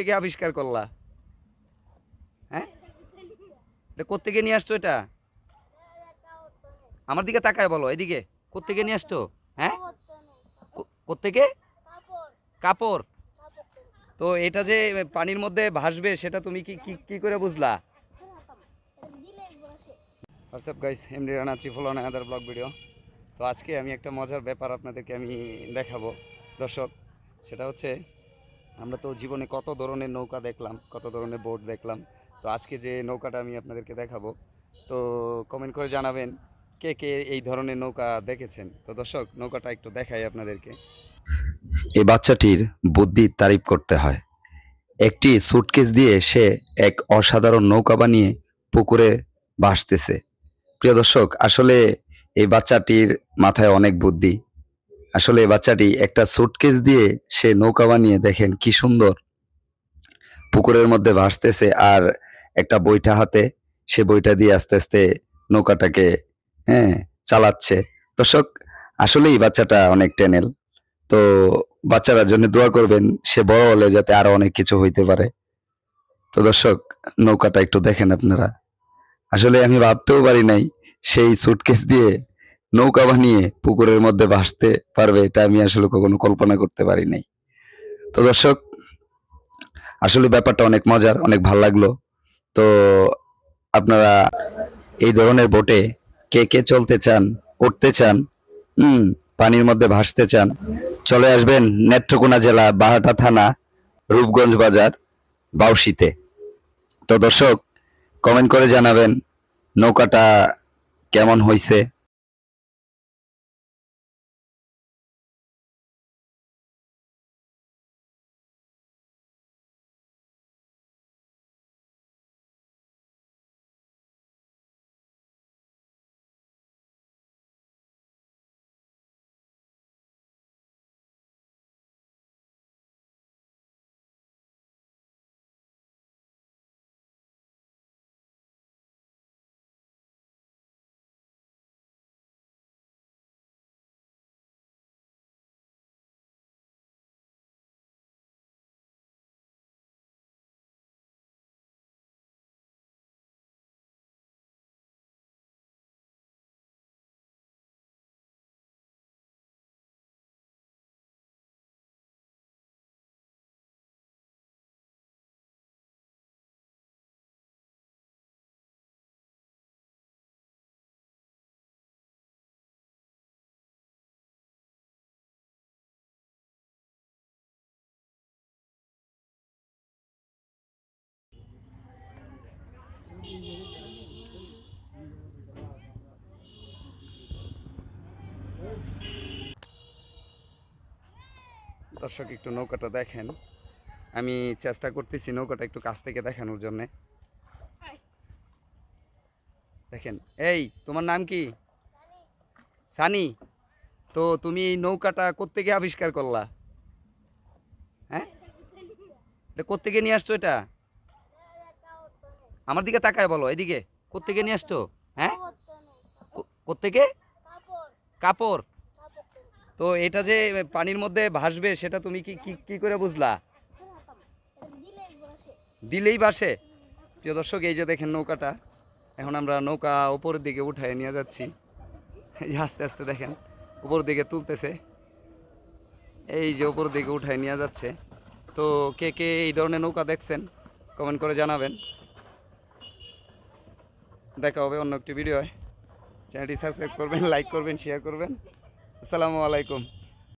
থেকে আবিষ্কার করলা? হ্যাঁ? এটা কোত্থেকে নিয়ে আসছো এটা? আমার দিকে তাকায় বলো, এদিকে। কোত্থেকে নিয়ে আসছো? হ্যাঁ? কোত্থেকে? কাপড়। তো এটা যে পানির মধ্যে ভাসবে, সেটা তুমি কি কি কি করে বুঝলা? হোয়াটসঅ্যাপ গাইস এমডি রানা ত্রিফল অন আদার ব্লগ ভিডিও তো আজকে আমি একটা মজার ব্যাপার আপনাদেরকে আমি দেখাবো। দর্শক, সেটা হচ্ছে আমরা তো জীবনে কত ধরনের নৌকা দেখলাম, কত ধরনের বোট দেখলাম। তো আজকে যে নৌকাটা আমি আপনাদেরকে দেখাবো, তো কমেন্ট করে জানাবেন কে কে এই ধরনের নৌকা দেখেছেন। তো দর্শক, নৌকাটা একটু দেখাই আপনাদেরকে। এই বাচ্চাটির বুদ্ধির তারিফ করতে হয়। একটি সুটকেস দিয়ে সে এক অসাধারণ নৌকা বানিয়ে পুকুরে ভাসতেছে। প্রিয় দর্শক, আসলে এই বাচ্চাটির মাথায় অনেক বুদ্ধি। আসলে বাচ্চাটি একটা সুটকেস দিয়ে সে নৌকা বানিয়ে দেখেন কি সুন্দর। পুকুরের মধ্যে ভাসতেছে আর একটা বইটা হাতে, সে বইটা দিয়ে আস্তে আস্তে নৌকাটাকে হ্যাঁ চালাচ্ছে। দর্শক, আসলেই বাচ্চাটা অনেক টেনেল। তো বাচ্চারা জন্য দোয়া করবেন, সে বড় হলে যাতে আরও অনেক কিছু হইতে পারে। তো দর্শক, নৌকাটা একটু দেখেন আপনারা। আসলে আমি ভাবতেও পারি নাই, সেই সুটকেস দিয়ে নৌকা বানিয়ে পুকুরের মধ্যে ভাসতে পারবে, এটা আমি আসলে কখনো কল্পনা করতে পারি নাই। তো দর্শক, আসলে ব্যাপারটা অনেক মজার, অনেক ভালো লাগল। তো আপনারা এই ধরনের বোটে কে কে চলতে চান, উঠতে চান, হুম, পানির মধ্যে ভাসতে চান, চলে আসবেন নেত্রকোনা জেলা বাহাটা থানা, রূপগঞ্জ বাজার বাউসিতে তো দর্শক কমেন্ট করে জানাবেন নৌকাটা কেমন হয়েছে দর্শক, একটু নৌকাটা দেখেন। আমি চেষ্টা করতেছি নৌকাটা একটু কাছ থেকে দেখানোর জন্যে। দেখেন, এই, তোমার নাম কি? সানি। তো তুমি এই নৌকাটা কোত্থেকে আবিষ্কার করলা? হ্যাঁ? এটা কোত্থেকে নিয়ে আসছো এটা? আমার দিকে তাকায় বলো, এদিকে। কোত্থেকে নিয়ে আসছো? হ্যাঁ? কো- কোত্থেকে? কাপড়। তো এটা যে পানির মধ্যে ভাসবে, সেটা তুমি কি কি করে বুঝলা? দিলেই বাসে প্রিয় দর্শক, এই যে দেখেন নৌকাটা, এখন আমরা নৌকা ওপরের দিকে উঠায় নিয়ে যাচ্ছি। এই আস্তে আস্তে দেখেন উপর দিকে তুলতেছে। এই যে উপর দিকে উঠায় নিয়ে যাচ্ছে। তো কে কে এই ধরনের নৌকা দেখছেন কমেন্ট করে জানাবেন। দেখা হবে অন্য একটি ভিডিও চ্যানেলটি সাবস্ক্রাইব করবেন লাইক করবেন শেয়ার করবেন। আসসালামু আলাইকুম।